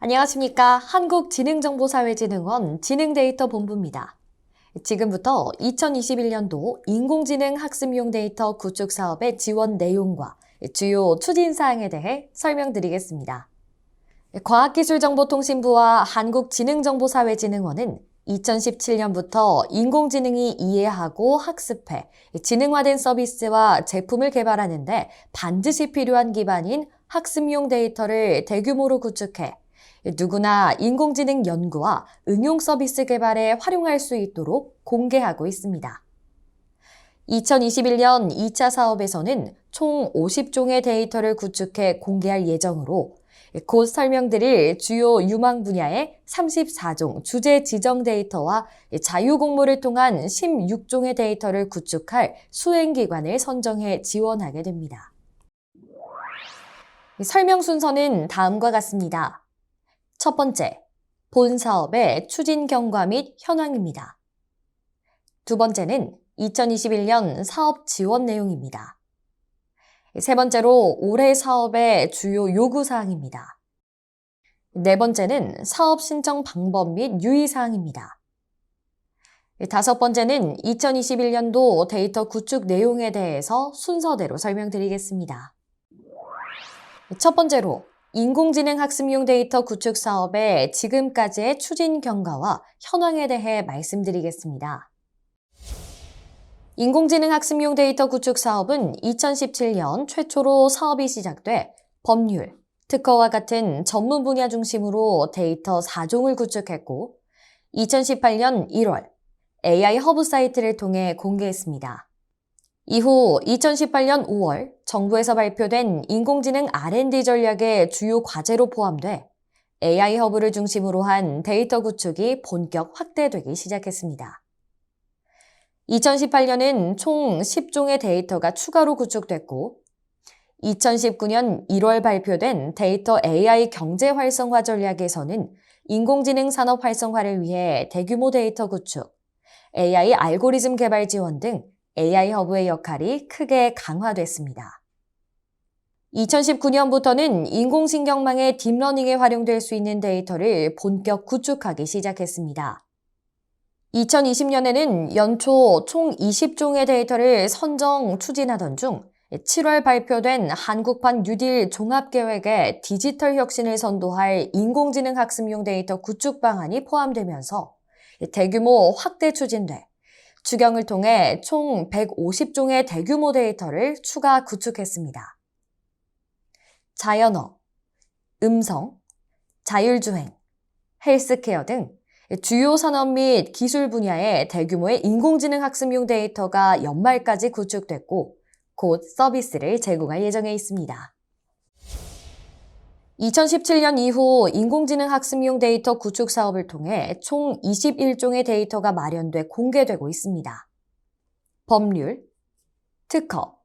안녕하십니까. 한국지능정보사회진흥원 지능데이터 본부입니다. 지금부터 2021년도 인공지능 학습용 데이터 구축 사업의 지원 내용과 주요 추진 사항에 대해 설명드리겠습니다. 과학기술정보통신부와 한국지능정보사회진흥원은 2017년부터 인공지능이 이해하고 학습해 지능화된 서비스와 제품을 개발하는데 반드시 필요한 기반인 학습용 데이터를 대규모로 구축해 누구나 인공지능 연구와 응용 서비스 개발에 활용할 수 있도록 공개하고 있습니다. 2021년 2차 사업에서는 총 50종의 데이터를 구축해 공개할 예정으로 곧 설명드릴 주요 유망 분야의 34종 주제 지정 데이터와 자유 공모를 통한 16종의 데이터를 구축할 수행기관을 선정해 지원하게 됩니다. 설명 순서는 다음과 같습니다. 첫 번째, 본 사업의 추진 경과 및 현황입니다. 두 번째는 2021년 사업 지원 내용입니다. 세 번째로 올해 사업의 주요 요구사항입니다. 네 번째는 사업 신청 방법 및 유의사항입니다. 다섯 번째는 2021년도 데이터 구축 내용에 대해서 순서대로 설명드리겠습니다. 첫 번째로 인공지능 학습용 데이터 구축 사업의 지금까지의 추진 경과와 현황에 대해 말씀드리겠습니다. 인공지능 학습용 데이터 구축 사업은 2017년 최초로 사업이 시작돼 법률, 특허와 같은 전문 분야 중심으로 데이터 4종을 구축했고 2018년 1월 AI 허브 사이트를 통해 공개했습니다. 이후 2018년 5월 정부에서 발표된 인공지능 R&D 전략의 주요 과제로 포함돼 AI 허브를 중심으로 한 데이터 구축이 본격 확대되기 시작했습니다. 2018년은 총 10종의 데이터가 추가로 구축됐고 2019년 1월 발표된 데이터 AI 경제 활성화 전략에서는 인공지능 산업 활성화를 위해 대규모 데이터 구축, AI 알고리즘 개발 지원 등 AI 허브의 역할이 크게 강화됐습니다. 2019년부터는 인공신경망의 딥러닝에 활용될 수 있는 데이터를 본격 구축하기 시작했습니다. 2020년에는 연초 총 20종의 데이터를 선정 추진하던 중 7월 발표된 한국판 뉴딜 종합계획에 디지털 혁신을 선도할 인공지능 학습용 데이터 구축 방안이 포함되면서 대규모 확대 추진돼 추경을 통해 총 150종의 대규모 데이터를 추가 구축했습니다. 자연어, 음성, 자율주행, 헬스케어 등 주요 산업 및 기술 분야의 대규모의 인공지능 학습용 데이터가 연말까지 구축됐고 곧 서비스를 제공할 예정에 있습니다. 2017년 이후 인공지능 학습용 데이터 구축 사업을 통해 총 21종의 데이터가 마련돼 공개되고 있습니다. 법률, 특허,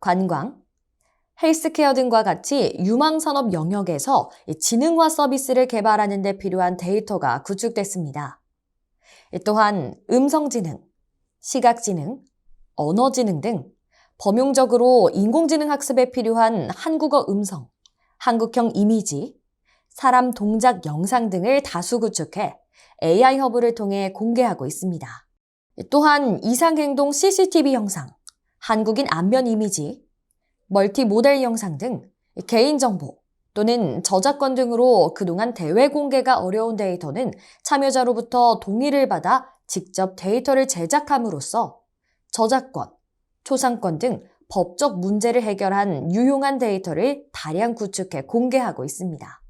관광, 헬스케어 등과 같이 유망산업 영역에서 지능화 서비스를 개발하는 데 필요한 데이터가 구축됐습니다. 또한 음성지능, 시각지능, 언어지능 등 범용적으로 인공지능 학습에 필요한 한국어 음성, 한국형 이미지, 사람 동작 영상 등을 다수 구축해 AI 허브를 통해 공개하고 있습니다. 또한 이상행동 CCTV 영상, 한국인 안면 이미지, 멀티 모델 영상 등 개인정보 또는 저작권 등으로 그동안 대외 공개가 어려운 데이터는 참여자로부터 동의를 받아 직접 데이터를 제작함으로써 저작권, 초상권 등 법적 문제를 해결한 유용한 데이터를 다량 구축해 공개하고 있습니다.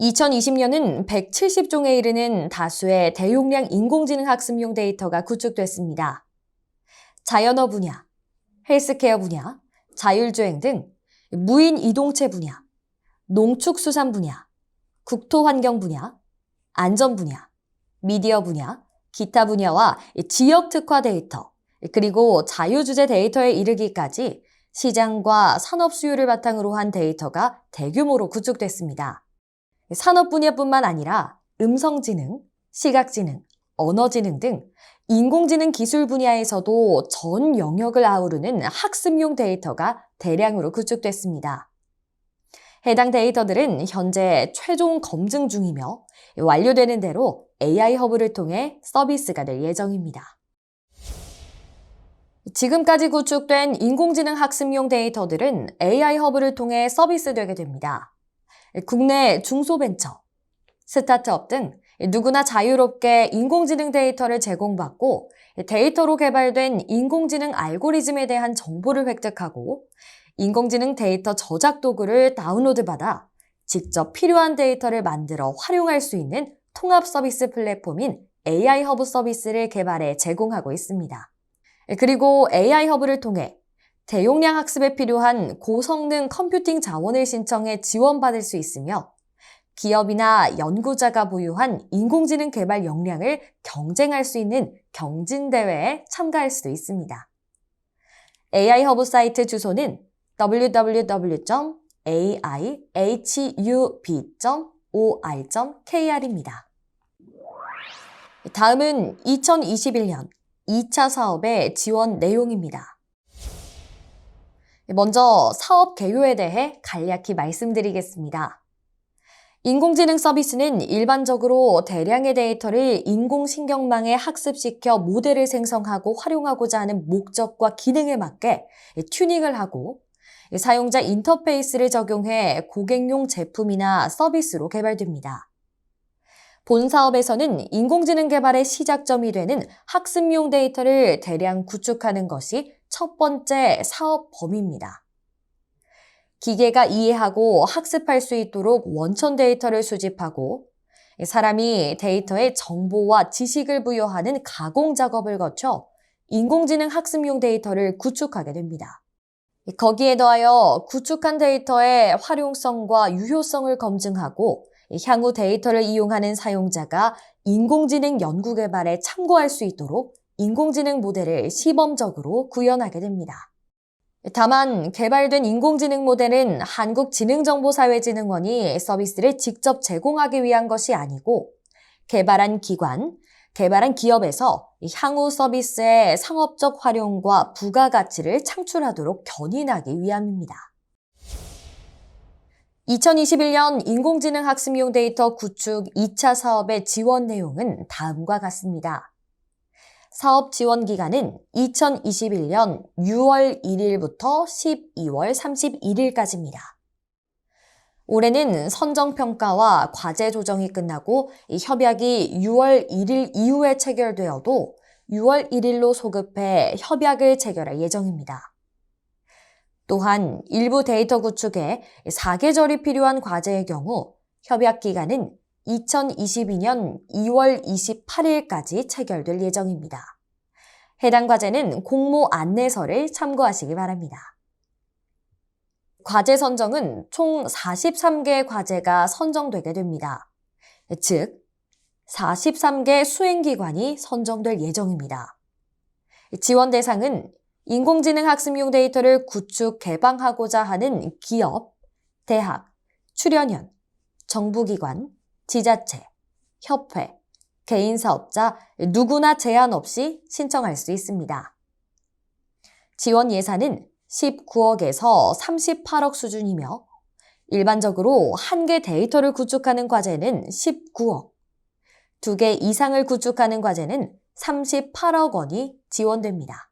2020년은 170종에 이르는 다수의 대용량 인공지능 학습용 데이터가 구축됐습니다. 자연어 분야, 헬스케어 분야, 자율주행 등 무인 이동체 분야, 농축수산 분야, 국토환경 분야, 안전 분야, 미디어 분야, 기타 분야와 지역 특화 데이터, 그리고 자유주제 데이터에 이르기까지 시장과 산업 수요를 바탕으로 한 데이터가 대규모로 구축됐습니다. 산업 분야뿐만 아니라 음성지능, 시각지능, 언어지능 등 인공지능 기술 분야에서도 전 영역을 아우르는 학습용 데이터가 대량으로 구축됐습니다. 해당 데이터들은 현재 최종 검증 중이며 완료되는 대로 AI 허브를 통해 서비스가 될 예정입니다. 지금까지 구축된 인공지능 학습용 데이터들은 AI 허브를 통해 서비스되게 됩니다. 국내 중소벤처, 스타트업 등 누구나 자유롭게 인공지능 데이터를 제공받고 데이터로 개발된 인공지능 알고리즘에 대한 정보를 획득하고 인공지능 데이터 저작 도구를 다운로드 받아 직접 필요한 데이터를 만들어 활용할 수 있는 통합 서비스 플랫폼인 AI 허브 서비스를 개발해 제공하고 있습니다. 그리고 AI 허브를 통해 대용량 학습에 필요한 고성능 컴퓨팅 자원을 신청해 지원받을 수 있으며 기업이나 연구자가 보유한 인공지능 개발 역량을 경쟁할 수 있는 경진대회에 참가할 수도 있습니다. AI 허브 사이트 주소는 www.aihub.or.kr입니다. 다음은 2021년 2차 사업의 지원 내용입니다. 먼저 사업 개요에 대해 간략히 말씀드리겠습니다. 인공지능 서비스는 일반적으로 대량의 데이터를 인공신경망에 학습시켜 모델을 생성하고 활용하고자 하는 목적과 기능에 맞게 튜닝을 하고 사용자 인터페이스를 적용해 고객용 제품이나 서비스로 개발됩니다. 본 사업에서는 인공지능 개발의 시작점이 되는 학습용 데이터를 대량 구축하는 것이 첫 번째 사업 범위입니다. 기계가 이해하고 학습할 수 있도록 원천 데이터를 수집하고 사람이 데이터에 정보와 지식을 부여하는 가공 작업을 거쳐 인공지능 학습용 데이터를 구축하게 됩니다. 거기에 더하여 구축한 데이터의 활용성과 유효성을 검증하고 향후 데이터를 이용하는 사용자가 인공지능 연구 개발에 참고할 수 있도록 인공지능 모델을 시범적으로 구현하게 됩니다. 다만 개발된 인공지능 모델은 한국지능정보사회진흥원이 서비스를 직접 제공하기 위한 것이 아니고 개발한 기관, 개발한 기업에서 향후 서비스의 상업적 활용과 부가가치를 창출하도록 견인하기 위함입니다. 2021년 인공지능 학습용 데이터 구축 2차 사업의 지원 내용은 다음과 같습니다. 사업 지원 기간은 2021년 6월 1일부터 12월 31일까지입니다. 올해는 선정평가와 과제 조정이 끝나고 협약이 6월 1일 이후에 체결되어도 6월 1일로 소급해 협약을 체결할 예정입니다. 또한 일부 데이터 구축에 4계절이 필요한 과제의 경우 협약 기간은 2022년 2월 28일까지 체결될 예정입니다. 해당 과제는 공모 안내서를 참고하시기 바랍니다. 과제 선정은 총 43개 과제가 선정되게 됩니다. 즉, 43개 수행기관이 선정될 예정입니다. 지원 대상은 인공지능 학습용 데이터를 구축, 개방하고자 하는 기업, 대학, 출연연, 정부기관, 지자체, 협회, 개인 사업자 누구나 제한 없이 신청할 수 있습니다. 지원 예산은 19억에서 38억 수준이며 일반적으로 한 개 데이터를 구축하는 과제는 19억, 두 개 이상을 구축하는 과제는 38억 원이 지원됩니다.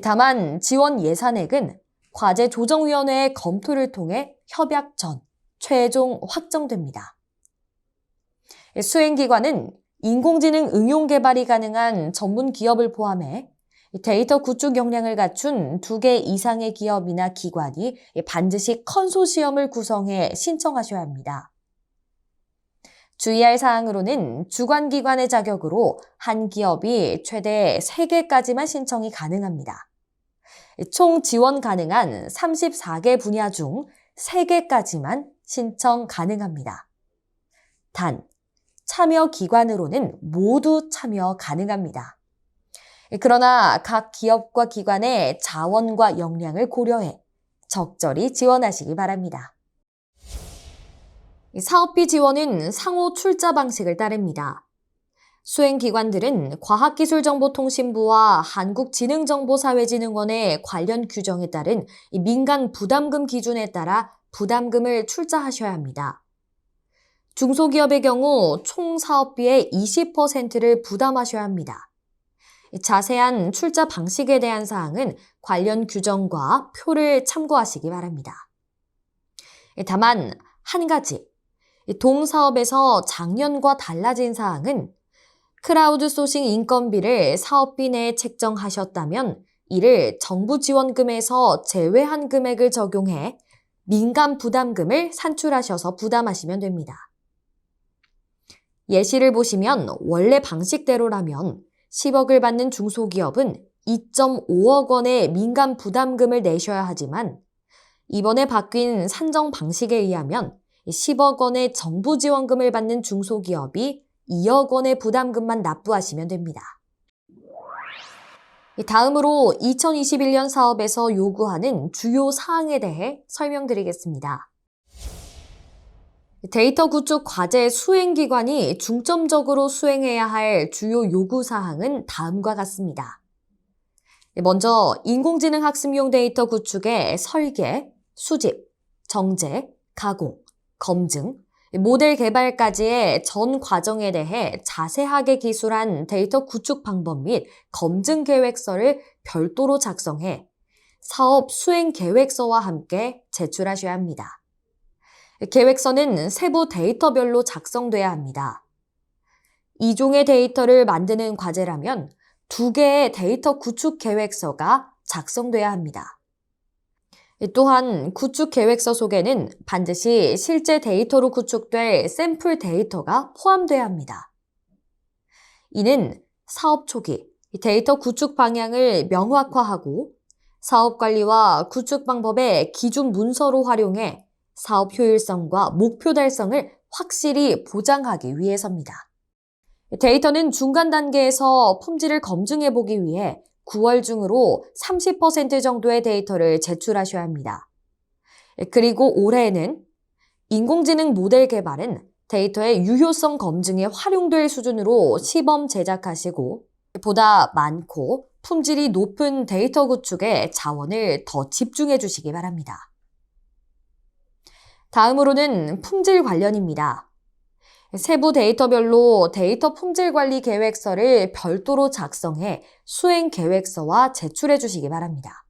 다만 지원 예산액은 과제 조정위원회의 검토를 통해 협약 전 최종 확정됩니다. 수행기관은 인공지능 응용 개발이 가능한 전문 기업을 포함해 데이터 구축 역량을 갖춘 두 개 이상의 기업이나 기관이 반드시 컨소시엄을 구성해 신청하셔야 합니다. 주의할 사항으로는 주관기관의 자격으로 한 기업이 최대 3개까지만 신청이 가능합니다. 총 지원 가능한 34개 분야 중 3개까지만 신청 가능합니다. 단, 참여 기관으로는 모두 참여 가능합니다. 그러나 각 기업과 기관의 자원과 역량을 고려해 적절히 지원하시기 바랍니다. 사업비 지원은 상호 출자 방식을 따릅니다. 수행기관들은 과학기술정보통신부와 한국지능정보사회진흥원의 관련 규정에 따른 민간 부담금 기준에 따라 부담금을 출자하셔야 합니다. 중소기업의 경우 총 사업비의 20%를 부담하셔야 합니다. 자세한 출자 방식에 대한 사항은 관련 규정과 표를 참고하시기 바랍니다. 다만 한 가지, 동사업에서 작년과 달라진 사항은 크라우드 소싱 인건비를 사업비 내에 책정하셨다면 이를 정부 지원금에서 제외한 금액을 적용해 민간 부담금을 산출하셔서 부담하시면 됩니다. 예시를 보시면 원래 방식대로라면 10억을 받는 중소기업은 2.5억 원의 민간 부담금을 내셔야 하지만 이번에 바뀐 산정 방식에 의하면 10억 원의 정부 지원금을 받는 중소기업이 2억 원의 부담금만 납부하시면 됩니다. 다음으로 2021년 사업에서 요구하는 주요 사항에 대해 설명드리겠습니다. 데이터 구축 과제 수행기관이 중점적으로 수행해야 할 주요 요구 사항은 다음과 같습니다. 먼저 인공지능 학습용 데이터 구축의 설계, 수집, 정제, 가공, 검증, 모델 개발까지의 전 과정에 대해 자세하게 기술한 데이터 구축 방법 및 검증 계획서를 별도로 작성해 사업 수행 계획서와 함께 제출하셔야 합니다. 계획서는 세부 데이터별로 작성돼야 합니다. 이종의 데이터를 만드는 과제라면 두 개의 데이터 구축 계획서가 작성돼야 합니다. 또한 구축 계획서 속에는 반드시 실제 데이터로 구축될 샘플 데이터가 포함돼야 합니다. 이는 사업 초기 데이터 구축 방향을 명확화하고 사업 관리와 구축 방법의 기준 문서로 활용해 사업 효율성과 목표 달성을 확실히 보장하기 위해서입니다. 데이터는 중간 단계에서 품질을 검증해 보기 위해 9월 중으로 30% 정도의 데이터를 제출하셔야 합니다. 그리고 올해에는 인공지능 모델 개발은 데이터의 유효성 검증에 활용될 수준으로 시범 제작하시고 보다 많고 품질이 높은 데이터 구축에 자원을 더 집중해 주시기 바랍니다. 다음으로는 품질 관련입니다. 세부 데이터별로 데이터 품질 관리 계획서를 별도로 작성해 수행 계획서와 제출해 주시기 바랍니다.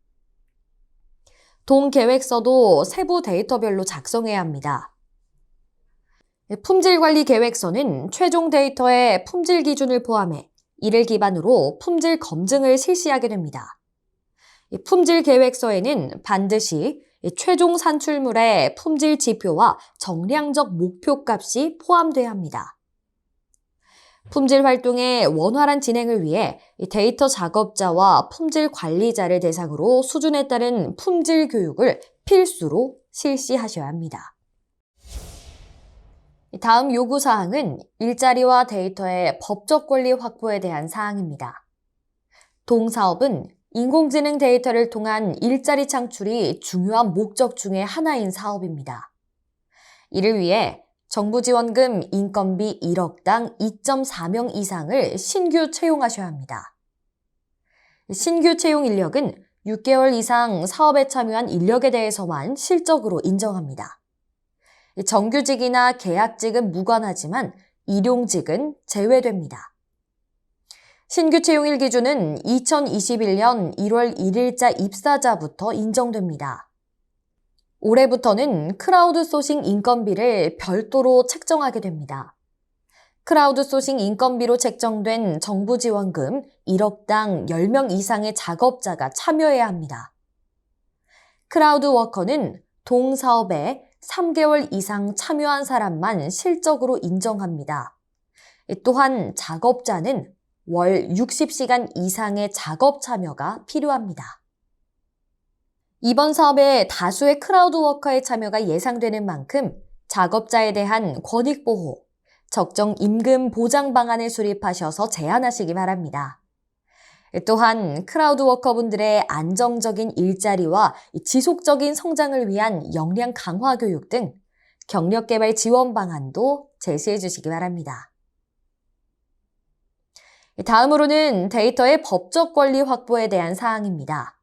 동 계획서도 세부 데이터별로 작성해야 합니다. 품질 관리 계획서는 최종 데이터의 품질 기준을 포함해 이를 기반으로 품질 검증을 실시하게 됩니다. 품질 계획서에는 반드시 최종 산출물의 품질 지표와 정량적 목표 값이 포함돼야 합니다. 품질 활동의 원활한 진행을 위해 데이터 작업자와 품질 관리자를 대상으로 수준에 따른 품질 교육을 필수로 실시하셔야 합니다. 다음 요구 사항은 일자리와 데이터의 법적 권리 확보에 대한 사항입니다. 동사업은 인공지능 데이터를 통한 일자리 창출이 중요한 목적 중의 하나인 사업입니다. 이를 위해 정부 지원금 인건비 1억당 2.4명 이상을 신규 채용하셔야 합니다. 신규 채용 인력은 6개월 이상 사업에 참여한 인력에 대해서만 실적으로 인정합니다. 정규직이나 계약직은 무관하지만 일용직은 제외됩니다. 신규 채용일 기준은 2021년 1월 1일자 입사자부터 인정됩니다. 올해부터는 크라우드 소싱 인건비를 별도로 책정하게 됩니다. 크라우드 소싱 인건비로 책정된 정부 지원금 1억당 10명 이상의 작업자가 참여해야 합니다. 크라우드 워커는 동사업에 3개월 이상 참여한 사람만 실적으로 인정합니다. 또한 작업자는 월 60시간 이상의 작업 참여가 필요합니다. 이번 사업에 다수의 크라우드 워커의 참여가 예상되는 만큼 작업자에 대한 권익 보호, 적정 임금 보장 방안을 수립하셔서 제안하시기 바랍니다. 또한 크라우드 워커분들의 안정적인 일자리와 지속적인 성장을 위한 역량 강화 교육 등 경력 개발 지원 방안도 제시해 주시기 바랍니다. 다음으로는 데이터의 법적 권리 확보에 대한 사항입니다.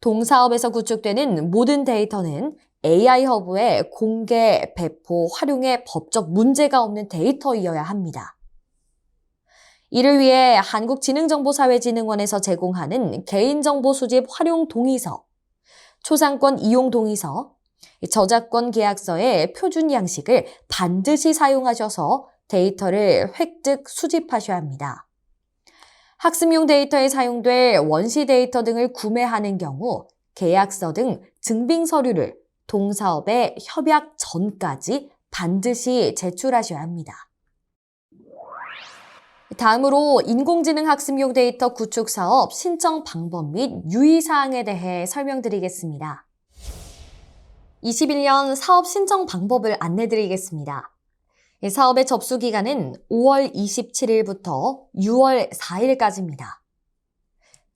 동사업에서 구축되는 모든 데이터는 AI 허브의 공개, 배포, 활용에 법적 문제가 없는 데이터이어야 합니다. 이를 위해 한국지능정보사회진흥원에서 제공하는 개인정보 수집 활용 동의서, 초상권 이용 동의서, 저작권 계약서의 표준 양식을 반드시 사용하셔서 데이터를 획득 수집하셔야 합니다. 학습용 데이터에 사용될 원시 데이터 등을 구매하는 경우 계약서 등 증빙 서류를 동사업의 협약 전까지 반드시 제출하셔야 합니다. 다음으로 인공지능 학습용 데이터 구축 사업 신청 방법 및 유의사항에 대해 설명드리겠습니다. 21년 사업 신청 방법을 안내드리겠습니다. 사업의 접수 기간은 5월 27일부터 6월 4일까지입니다.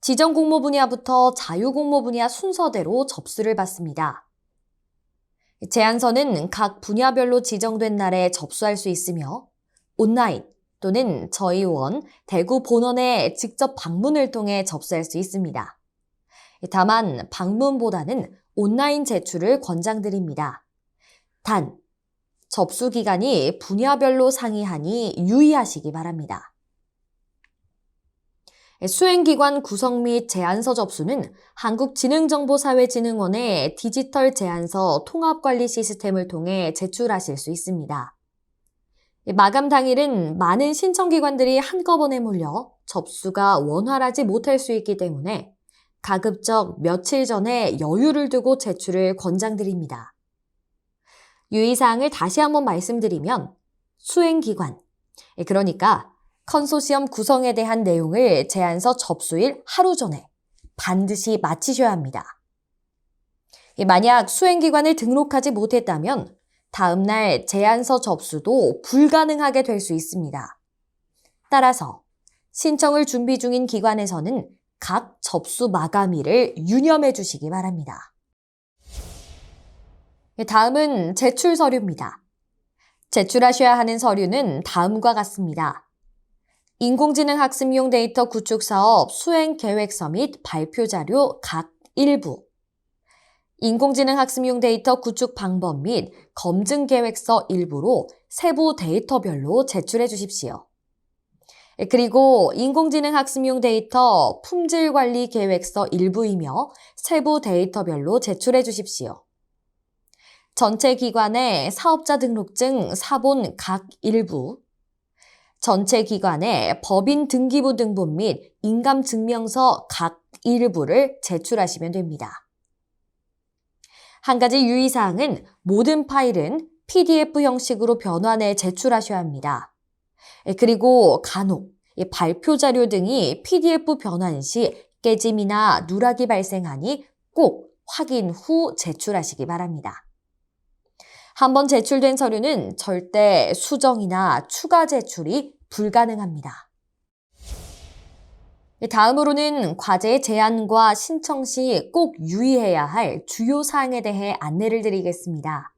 지정 공모 분야부터 자유 공모 분야 순서대로 접수를 받습니다. 제안서는 각 분야별로 지정된 날에 접수할 수 있으며 온라인 또는 저희 원 대구 본원에 직접 방문을 통해 접수할 수 있습니다. 다만 방문보다는 온라인 제출을 권장드립니다. 단, 접수 기간이 분야별로 상이하니 유의하시기 바랍니다. 수행기관 구성 및 제안서 접수는 한국지능정보사회진흥원의 디지털 제안서 통합관리 시스템을 통해 제출하실 수 있습니다. 마감 당일은 많은 신청기관들이 한꺼번에 몰려 접수가 원활하지 못할 수 있기 때문에 가급적 며칠 전에 여유를 두고 제출을 권장드립니다. 유의사항을 다시 한번 말씀드리면 수행기관, 그러니까 컨소시엄 구성에 대한 내용을 제안서 접수일 하루 전에 반드시 마치셔야 합니다. 만약 수행기관을 등록하지 못했다면 다음날 제안서 접수도 불가능하게 될 수 있습니다. 따라서 신청을 준비 중인 기관에서는 각 접수 마감일을 유념해 주시기 바랍니다. 다음은 제출 서류입니다. 제출하셔야 하는 서류는 다음과 같습니다. 인공지능 학습용 데이터 구축 사업 수행 계획서 및 발표 자료 각 일부, 인공지능 학습용 데이터 구축 방법 및 검증 계획서 일부로 세부 데이터별로 제출해 주십시오. 그리고 인공지능 학습용 데이터 품질 관리 계획서 일부이며 세부 데이터별로 제출해 주십시오. 전체 기관의 사업자 등록증 사본 각 일부, 전체 기관의 법인 등기부 등본 및 인감 증명서 각 일부를 제출하시면 됩니다. 한 가지 유의사항은 모든 파일은 PDF 형식으로 변환해 제출하셔야 합니다. 그리고 간혹 발표 자료 등이 PDF 변환 시 깨짐이나 누락이 발생하니 꼭 확인 후 제출하시기 바랍니다. 한번 제출된 서류는 절대 수정이나 추가 제출이 불가능합니다. 다음으로는 과제 제안과 신청 시 꼭 유의해야 할 주요 사항에 대해 안내를 드리겠습니다.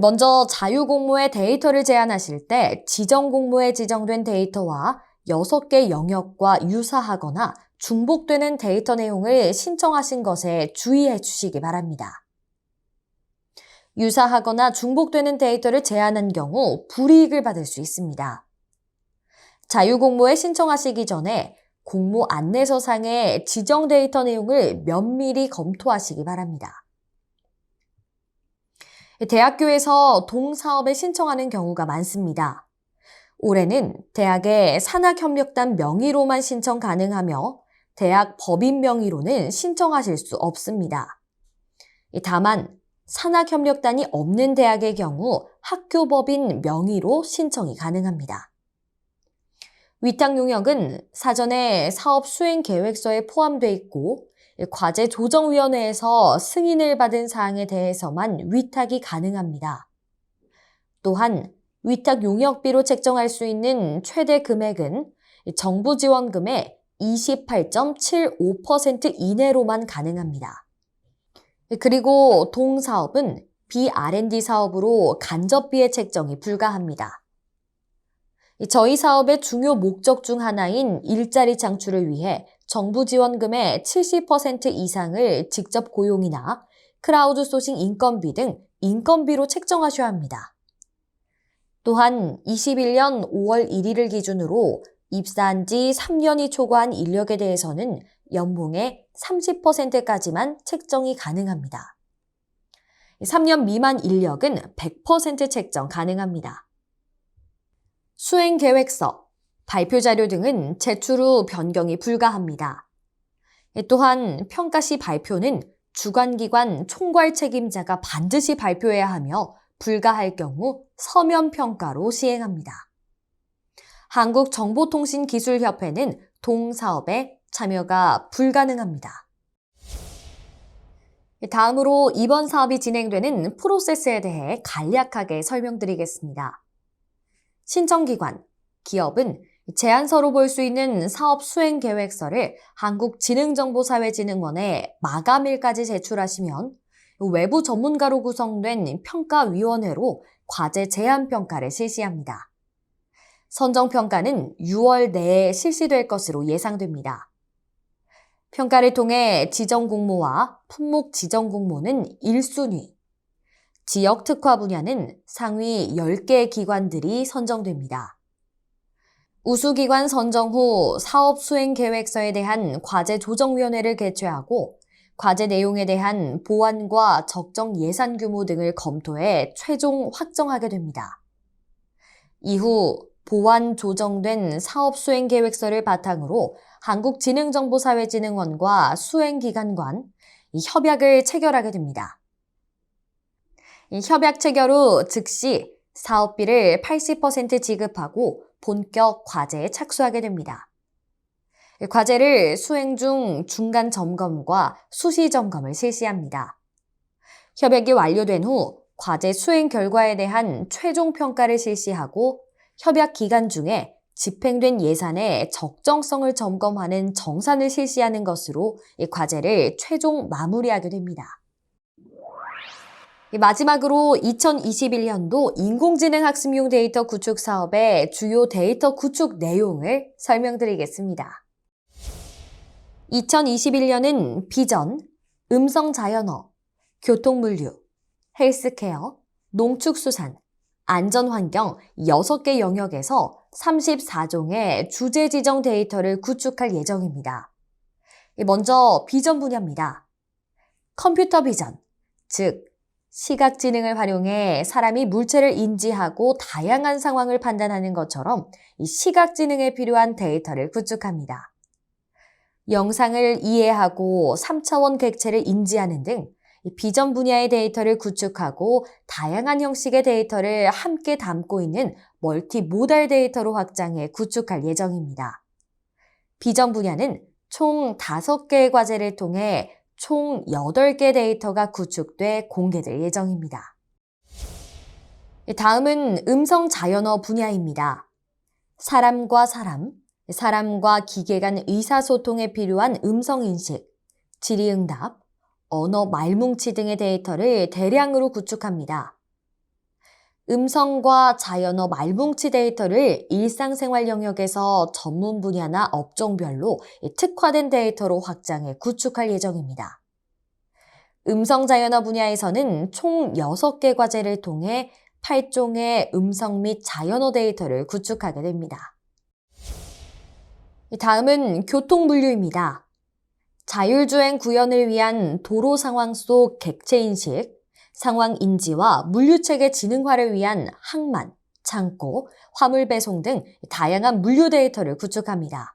먼저 자유공모의 데이터를 제안하실 때 지정공모에 지정된 데이터와 6개 영역과 유사하거나 중복되는 데이터 내용을 신청하신 것에 주의해 주시기 바랍니다. 유사하거나 중복되는 데이터를 제안한 경우 불이익을 받을 수 있습니다. 자유공모에 신청하시기 전에 공모 안내서상의 지정 데이터 내용을 면밀히 검토하시기 바랍니다. 대학교에서 동사업에 신청하는 경우가 많습니다. 올해는 대학의 산학협력단 명의로만 신청 가능하며 대학 법인 명의로는 신청하실 수 없습니다. 다만 산학협력단이 없는 대학의 경우 학교법인 명의로 신청이 가능합니다. 위탁 용역은 사전에 사업 수행 계획서에 포함되어 있고 과제 조정위원회에서 승인을 받은 사항에 대해서만 위탁이 가능합니다. 또한 위탁 용역비로 책정할 수 있는 최대 금액은 정부 지원금의 28.75% 이내로만 가능합니다. 그리고 동사업은 비R&D 사업으로 간접비의 책정이 불가합니다. 저희 사업의 중요 목적 중 하나인 일자리 창출을 위해 정부 지원금의 70% 이상을 직접 고용이나 크라우드 소싱 인건비 등 인건비로 책정하셔야 합니다. 또한 21년 5월 1일을 기준으로 입사한 지 3년이 초과한 인력에 대해서는 연봉의 30%까지만 책정이 가능합니다. 3년 미만 인력은 100% 책정 가능합니다. 수행 계획서, 발표 자료 등은 제출 후 변경이 불가합니다. 또한 평가 시 발표는 주관기관 총괄 책임자가 반드시 발표해야 하며 불가할 경우 서면 평가로 시행합니다. 한국정보통신기술협회는 동사업에 참여가 불가능합니다. 다음으로 이번 사업이 진행되는 프로세스에 대해 간략하게 설명드리겠습니다. 신청기관, 기업은 제안서로 볼 수 있는 사업 수행 계획서를 한국지능정보사회진흥원에 마감일까지 제출하시면 외부 전문가로 구성된 평가위원회로 과제 제안 평가를 실시합니다. 선정평가는 6월 내에 실시될 것으로 예상됩니다. 평가를 통해 지정 공모와 품목 지정 공모는 1순위, 지역 특화 분야는 상위 10개 기관들이 선정됩니다. 우수기관 선정 후 사업 수행 계획서에 대한 과제 조정위원회를 개최하고 과제 내용에 대한 보완과 적정 예산 규모 등을 검토해 최종 확정하게 됩니다. 이후 보완 조정된 사업 수행 계획서를 바탕으로 한국지능정보사회진흥원과 수행기관 간 협약을 체결하게 됩니다. 협약 체결 후 즉시 사업비를 80% 지급하고 본격 과제에 착수하게 됩니다. 과제를 수행 중 중간 점검과 수시 점검을 실시합니다. 협약이 완료된 후 과제 수행 결과에 대한 최종 평가를 실시하고 협약 기간 중에 집행된 예산의 적정성을 점검하는 정산을 실시하는 것으로 이 과제를 최종 마무리하게 됩니다. 마지막으로 2021년도 인공지능 학습용 데이터 구축 사업의 주요 데이터 구축 내용을 설명드리겠습니다. 2021년은 비전, 음성 자연어, 교통물류, 헬스케어, 농축수산, 안전환경 6개 영역에서 34종의 주제 지정 데이터를 구축할 예정입니다. 먼저 비전 분야입니다. 컴퓨터 비전, 즉 시각지능을 활용해 사람이 물체를 인지하고 다양한 상황을 판단하는 것처럼 이 시각지능에 필요한 데이터를 구축합니다. 영상을 이해하고 3차원 객체를 인지하는 등 비전 분야의 데이터를 구축하고 다양한 형식의 데이터를 함께 담고 있는 멀티 모달 데이터로 확장해 구축할 예정입니다. 비전 분야는 총 5개의 과제를 통해 총 8개 데이터가 구축돼 공개될 예정입니다. 다음은 음성 자연어 분야입니다. 사람과 사람, 사람과 기계 간 의사소통에 필요한 음성인식, 질의응답, 언어 말뭉치 등의 데이터를 대량으로 구축합니다. 음성과 자연어 말뭉치 데이터를 일상생활 영역에서 전문 분야나 업종별로 특화된 데이터로 확장해 구축할 예정입니다. 음성 자연어 분야에서는 총 6개 과제를 통해 8종의 음성 및 자연어 데이터를 구축하게 됩니다. 다음은 교통물류입니다. 자율주행 구현을 위한 도로 상황 속 객체 인식, 상황 인지와 물류체계 지능화를 위한 항만, 창고, 화물 배송 등 다양한 물류 데이터를 구축합니다.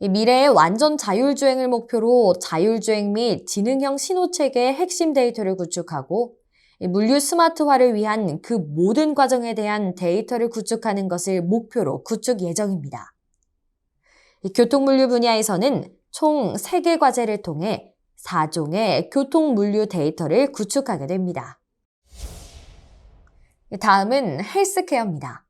미래의 완전 자율주행을 목표로 자율주행 및 지능형 신호체계의 핵심 데이터를 구축하고 물류 스마트화를 위한 그 모든 과정에 대한 데이터를 구축하는 것을 목표로 구축 예정입니다. 교통물류 분야에서는 총 3개 과제를 통해 4종의 교통 물류 데이터를 구축하게 됩니다. 다음은 헬스케어입니다.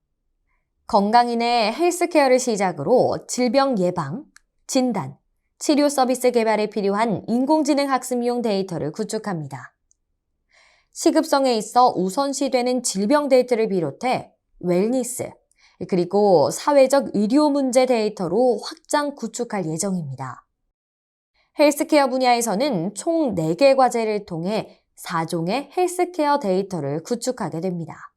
건강인의 헬스케어를 시작으로 질병 예방, 진단, 치료 서비스 개발에 필요한 인공지능 학습용 데이터를 구축합니다. 시급성에 있어 우선시되는 질병 데이터를 비롯해 웰니스, 그리고 사회적 의료 문제 데이터로 확장 구축할 예정입니다. 헬스케어 분야에서는 총 4개 과제를 통해 4종의 헬스케어 데이터를 구축하게 됩니다.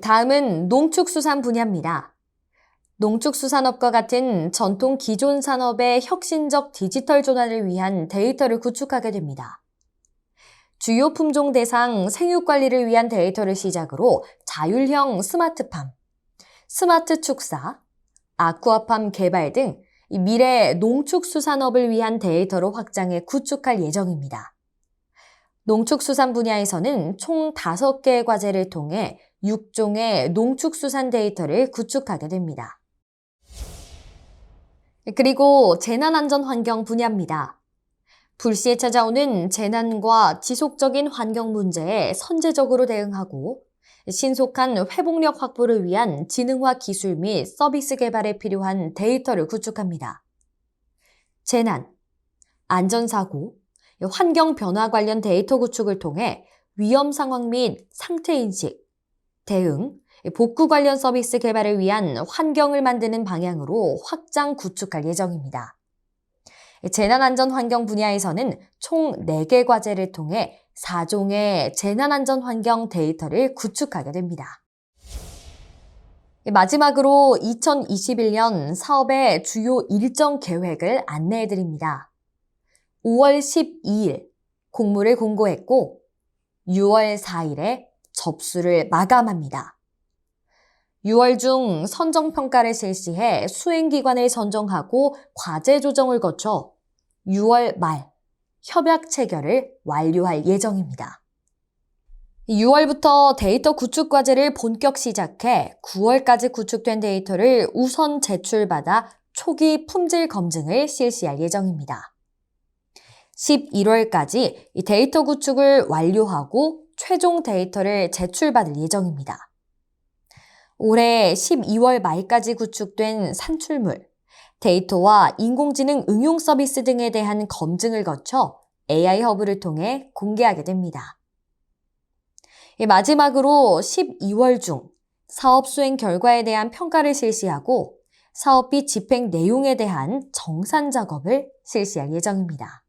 다음은 농축수산 분야입니다. 농축수산업과 같은 전통 기존 산업의 혁신적 디지털 전환을 위한 데이터를 구축하게 됩니다. 주요 품종 대상 생육 관리를 위한 데이터를 시작으로 자율형 스마트팜, 스마트 축사, 아쿠아팜 개발 등 미래 농축수산업을 위한 데이터로 확장해 구축할 예정입니다. 농축수산 분야에서는 총 5개의 과제를 통해 6종의 농축수산 데이터를 구축하게 됩니다. 그리고 재난안전환경 분야입니다. 불시에 찾아오는 재난과 지속적인 환경 문제에 선제적으로 대응하고 신속한 회복력 확보를 위한 지능화 기술 및 서비스 개발에 필요한 데이터를 구축합니다. 재난, 안전사고, 환경 변화 관련 데이터 구축을 통해 위험 상황 및 상태 인식, 대응, 복구 관련 서비스 개발을 위한 환경을 만드는 방향으로 확장 구축할 예정입니다. 재난안전 환경 분야에서는 총 4개 과제를 통해 4종의 재난안전 환경 데이터를 구축하게 됩니다. 마지막으로 2021년 사업의 주요 일정 계획을 안내해 드립니다. 5월 12일 공모를 공고했고 6월 4일에 접수를 마감합니다. 6월 중 선정평가를 실시해 수행기관을 선정하고 과제 조정을 거쳐 6월 말 협약 체결을 완료할 예정입니다. 6월부터 데이터 구축 과제를 본격 시작해 9월까지 구축된 데이터를 우선 제출받아 초기 품질 검증을 실시할 예정입니다. 11월까지 이 데이터 구축을 완료하고 최종 데이터를 제출받을 예정입니다. 올해 12월 말까지 구축된 산출물, 데이터와 인공지능 응용 서비스 등에 대한 검증을 거쳐 AI 허브를 통해 공개하게 됩니다. 마지막으로 12월 중 사업 수행 결과에 대한 평가를 실시하고 사업비 집행 내용에 대한 정산 작업을 실시할 예정입니다.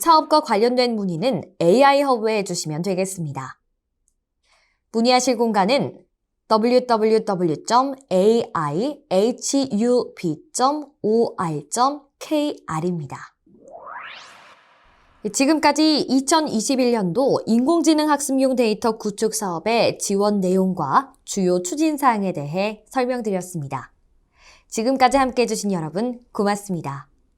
사업과 관련된 문의는 AI 허브에 해주시면 되겠습니다. 문의하실 공간은 www.aihub.or.kr입니다. 지금까지 2021년도 인공지능 학습용 데이터 구축 사업의 지원 내용과 주요 추진 사항에 대해 설명드렸습니다. 지금까지 함께 해주신 여러분 고맙습니다.